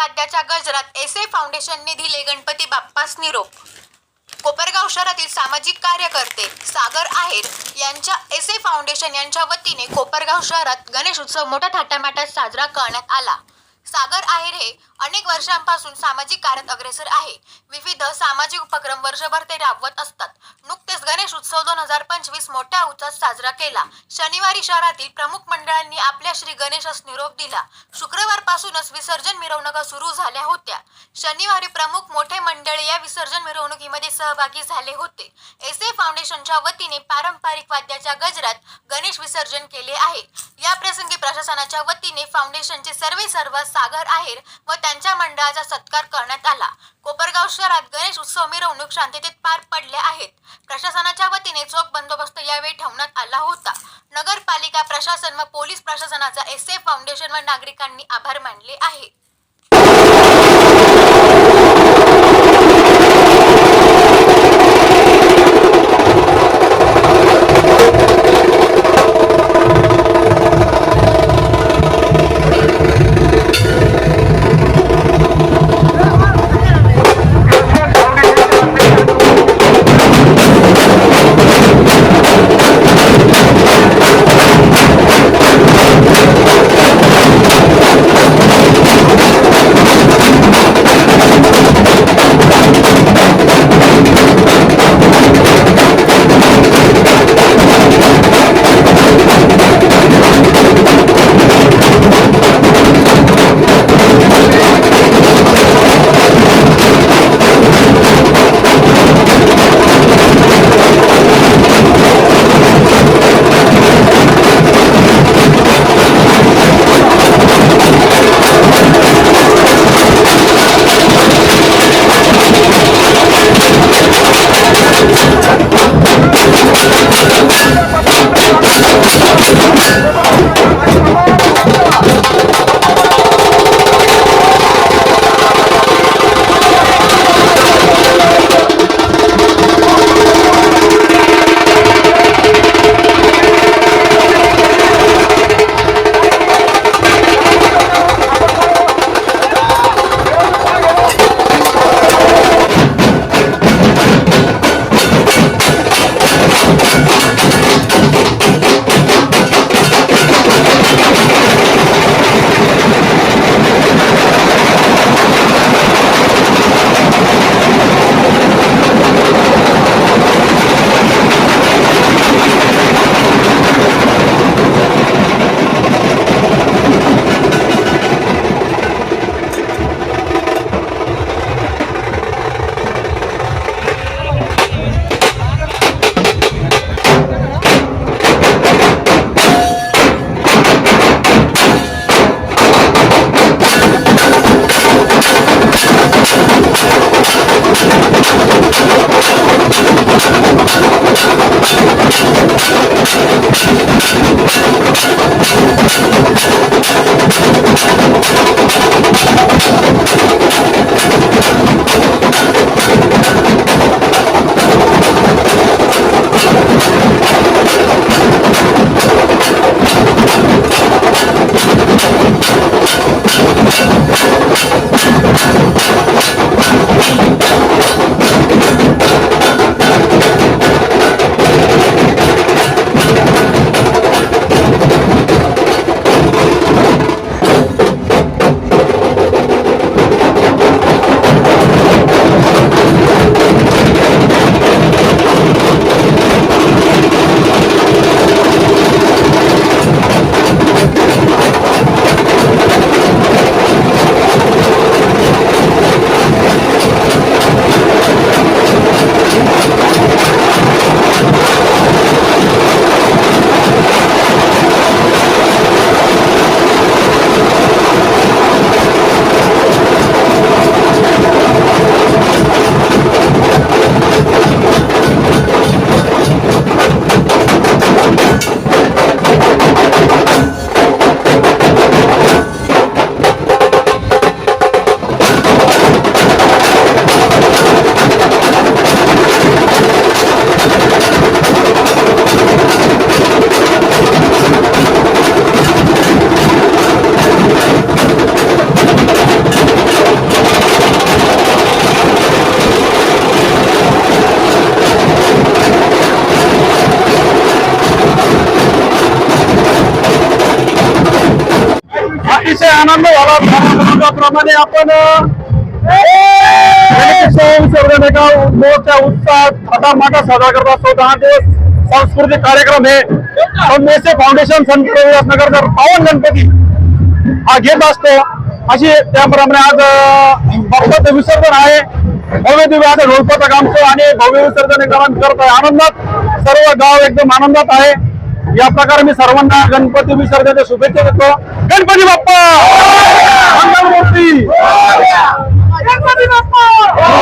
वाद्याच्या गजरात S A फाउंडेशनने दिले गणपती बाप्पास निरोप. कोपरगाव शहरातील सामाजिक कार्यकर्ते सागर आहेर यांच्या एस ए फाउंडेशन यांच्या वतीने कोपरगाव शहरात गणेश उत्सव मोठ्या थाटामाटात साजरा करण्यात आला. सागर आहेर हे अनेक वर्षांपासून सामाजिक कार्यात अग्रेसर आहे. विविध सामाजिक उपक्रम वर्षभर ते राबवत असतात. गणेश उत्सव दोन हजार पंचवीस मोठ्या उत्साहात साजरा केला. शनिवारी शहरातील प्रमुख मंडळांनी आपल्या श्री गणेशास निरोप दिला. शुक्रवारपासूनच विसर्जन मिरवणुका सुरू झाल्या होत्या. शनिवारी प्रमुख मोठे मंडळ या विसर्जन मिरवणुकीमध्ये सहभागी झाले होते. एस ए फाउंडेशनच्या वतीने पारंपरिक वाद्याच्या गजरात गणेश विसर्जन केले आहे. या प्रसंगी प्रशासनाच्या वतीने फाउंडेशनचे सर्वे सर्व सागर आहेर व त्यांच्या मंडळाचा सत्कार करण्यात आला. कोपरगाव शहरात गणेश उत्सव मिरवणूक शांततेत पार पडल्या आहेत. प्रशासनाच्या वतीने चोख बंदोबस्त यावेळी ठेवण्यात आला होता. नगरपालिका प्रशासन व पोलीस प्रशासनाचा एस ए फाउंडेशन व नागरिकांनी आभार मानले आहे आनंद झाला. त्याप्रमाणे आपण अं, मोठ्या उत्साहात मोठा साजरा करत असतो दहा दिवस सांस्कृतिक कार्यक्रम हे मेसे फाउंडेशन संत नगरचा पावन गणपती हा घेत असतो. अशी त्याप्रमाणे आज भक्ताचं विसर्जन आहे. भव्य दिव्य आता ढोलपाचं कामचं आणि भव्य विसर्जन करत आहे. आनंदात सर्व गाव एकदम आनंदात आहे. या प्रकारे मी सर्वांना गणपती विसर्जनाच्या शुभेच्छा देतो. गणपती बाप्पा! मूर्ती बाप्पा!